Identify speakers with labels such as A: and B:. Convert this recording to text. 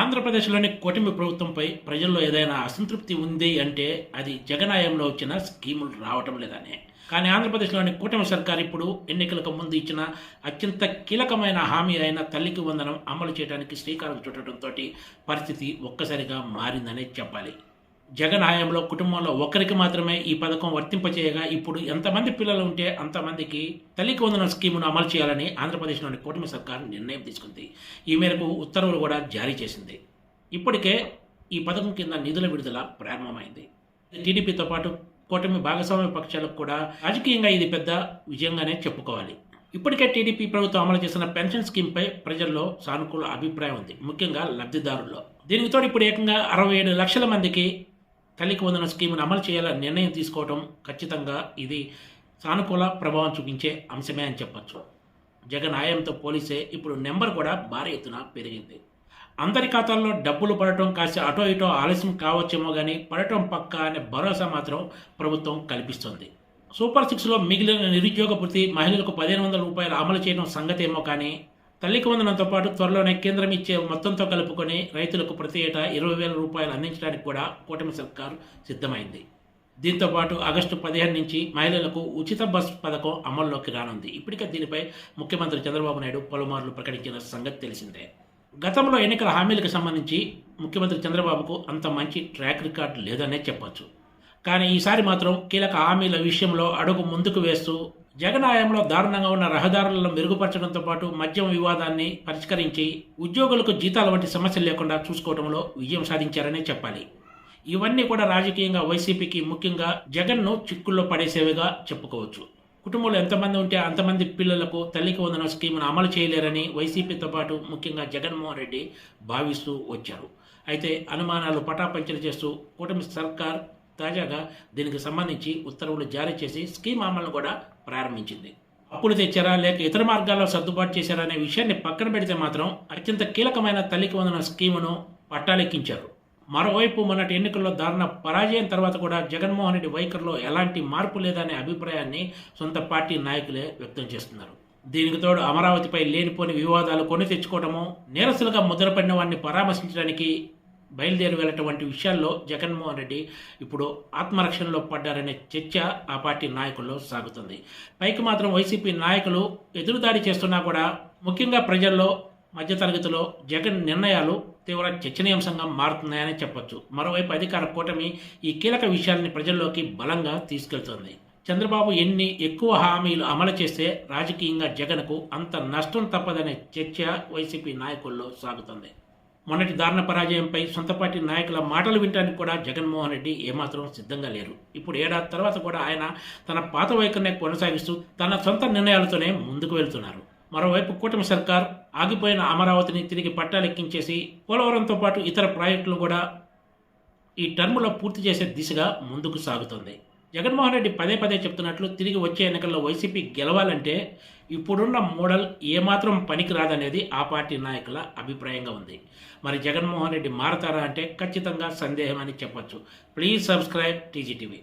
A: ఆంధ్రప్రదేశ్లోని కూటమి ప్రభుత్వంపై ప్రజల్లో ఏదైనా అసంతృప్తి ఉంది అంటే అది జగనాయంలో వచ్చిన స్కీములు రావటం లేదనే. కానీ ఆంధ్రప్రదేశ్లోని కూటమి సర్కార్ ఇప్పుడు ఎన్నికలకు ముందు ఇచ్చిన అత్యంత కీలకమైన హామీ అయిన తల్లికి వందనం అమలు చేయడానికి శ్రీకారం చుట్టడంతో పరిస్థితి ఒక్కసారిగా మారిందనే చెప్పాలి. జగన్ హయాంలో కుటుంబంలో ఒకరికి మాత్రమే ఈ పథకం వర్తింపచేయగా ఇప్పుడు ఎంతమంది పిల్లలు ఉంటే అంతమందికి తల్లికి వందన స్కీమును అమలు చేయాలని ఆంధ్రప్రదేశ్లోని కూటమి సర్కార్ నిర్ణయం తీసుకుంది. ఈ మేరకు ఉత్తర్వులు కూడా జారీ చేసింది. ఇప్పటికే ఈ పథకం కింద నిధుల విడుదల ప్రారంభమైంది. టీడీపీతో పాటు కూటమి భాగస్వామ్య పక్షాలకు కూడా రాజకీయంగా ఇది పెద్ద విజయంగానే చెప్పుకోవాలి. ఇప్పటికే టీడీపీ ప్రభుత్వం అమలు చేసిన పెన్షన్ స్కీమ్పై ప్రజల్లో సానుకూల అభిప్రాయం ఉంది ముఖ్యంగా లబ్ధిదారుల్లో. దీనికి తోడు ఇప్పుడు ఏకంగా అరవై ఏడు లక్షల మందికి తల్లికి వందన స్కీమును అమలు చేయాలని నిర్ణయం తీసుకోవడం ఖచ్చితంగా ఇది సానుకూల ప్రభావం చూపించే అంశమే అని చెప్పొచ్చు. జగన్ ఆయంతో పోలిస్తే ఇప్పుడు నెంబర్ కూడా భారీ ఎత్తున పెరిగింది. అందరి ఖాతాల్లో డబ్బులు పడటం కాస్త అటో ఇటో ఆలస్యం కావచ్చేమో కానీ పడటం పక్క అనే భరోసా మాత్రం ప్రభుత్వం కల్పిస్తుంది. సూపర్ సిక్స్లో మిగిలిన నిరుద్యోగ భృతి మహిళలకు పదిహేను వందల రూపాయలు అమలు చేయడం సంగతేమో కానీ తల్లికి వందనంతో పాటు త్వరలోనే కేంద్రం ఇచ్చే మొత్తంతో కలుపుకొని రైతులకు ప్రతి ఏటా ఇరవై వేల రూపాయలు అందించడానికి కూడా కూటమి సర్కారు సిద్ధమైంది. దీంతో పాటు ఆగస్టు పదిహేను నుంచి మహిళలకు ఉచిత బస్ పథకం అమల్లోకి రానుంది. ఇప్పటికే దీనిపై ముఖ్యమంత్రి చంద్రబాబు నాయుడు పలుమార్లు ప్రకటించిన సంగతి తెలిసిందే. గతంలో ఎన్నికల హామీలకు సంబంధించి ముఖ్యమంత్రి చంద్రబాబుకు అంత మంచి ట్రాక్ రికార్డు లేదనే చెప్పొచ్చు. కానీ ఈసారి మాత్రం కీలక హామీల విషయంలో అడుగు ముందుకు వేస్తూ జగన్ ఆయంలో దారుణంగా ఉన్న రహదారులను మెరుగుపరచడంతో పాటు మద్యం వివాదాన్ని పరిష్కరించి ఉద్యోగులకు జీతాల వంటి సమస్యలు లేకుండా చూసుకోవడంలో విజయం సాధించారనే చెప్పాలి. ఇవన్నీ కూడా రాజకీయంగా వైసీపీకి ముఖ్యంగా జగన్ను చిక్కుల్లో పడేసేవిగా చెప్పుకోవచ్చు. కుటుంబంలో ఎంతమంది ఉంటే అంతమంది పిల్లలకు తల్లికి వందన స్కీమ్ను అమలు చేయలేరని వైసీపీతో పాటు ముఖ్యంగా జగన్మోహన్ రెడ్డి భావిస్తూ వచ్చారు. అయితే అనుమానాలు పటాపంచలు చేస్తూ కూటమి సర్కార్ తాజాగా దీనికి సంబంధించి ఉత్తర్వులు జారీ చేసి స్కీమ్ అమలును కూడా ప్రారంభించింది. అప్పులు తెచ్చారా లేక ఇతర మార్గాల్లో సర్దుబాటు చేశారా అనే విషయాన్ని పక్కన పెడితే మాత్రం అత్యంత కీలకమైన తల్లికి వందన స్కీమును పట్టాలెక్కించారు. మరోవైపు మొన్నటి ఎన్నికల్లో దారుణ పరాజయం తర్వాత కూడా జగన్మోహన్ రెడ్డి వైఖరిలో ఎలాంటి మార్పు లేదనే అభిప్రాయాన్ని సొంత పార్టీ నాయకులే వ్యక్తం చేస్తున్నారు. దీనికి తోడు అమరావతిపై లేనిపోని వివాదాలు కొని తెచ్చుకోవడము నేరస్తులుగా ముద్రపడిన వారిని పరామర్శించడానికి బయలుదేరి వెళ్ళటం విషయాల్లో జగన్మోహన్ రెడ్డి ఇప్పుడు ఆత్మరక్షణలో పడ్డారనే చర్చ ఆ పార్టీ నాయకుల్లో సాగుతుంది. పైకి మాత్రం వైసీపీ నాయకులు ఎదురుదాడి చేస్తున్నా కూడా ముఖ్యంగా ప్రజల్లో మధ్యతరగతిలో జగన్ నిర్ణయాలు తీవ్ర చర్చనీయాంశంగా మారుతున్నాయని చెప్పొచ్చు. మరోవైపు అధికార కూటమి ఈ కీలక విషయాల్ని ప్రజల్లోకి బలంగా తీసుకెళ్తుంది. చంద్రబాబు ఎన్ని ఎక్కువ హామీలు అమలు చేస్తే రాజకీయంగా జగన్కు అంత నష్టం తప్పదనే చర్చ వైసీపీ నాయకుల్లో సాగుతుంది. మొన్నటి దారుణ పరాజయంపై సొంత పార్టీ నాయకుల మాటలు వినడానికి కూడా జగన్మోహన్ రెడ్డి ఏమాత్రం సిద్ధంగా లేరు. ఇప్పుడు ఏడాది తర్వాత కూడా ఆయన తన పాత వైఖరిని కొనసాగిస్తూ తన సొంత నిర్ణయాలతోనే ముందుకు వెళ్తున్నారు. మరోవైపు కూటమి సర్కార్ ఆగిపోయిన అమరావతిని తిరిగి పట్టాలెక్కించేసి పోలవరంతో పాటు ఇతర ప్రాజెక్టులు కూడా ఈ టర్ములో పూర్తి చేసే దిశగా ముందుకు సాగుతుంది. జగన్మోహన్ రెడ్డి పదే పదే చెప్తున్నట్లు తిరిగి వచ్చే ఎన్నికల్లో వైసీపీ గెలవాలంటే ఇప్పుడున్న మోడల్ ఏమాత్రం పనికిరాదనేది ఆ పార్టీ నాయకుల అభిప్రాయంగా ఉంది. మరి జగన్మోహన్ రెడ్డి మారతారా అంటే ఖచ్చితంగా సందేహం అని చెప్పొచ్చు. Please subscribe TGTV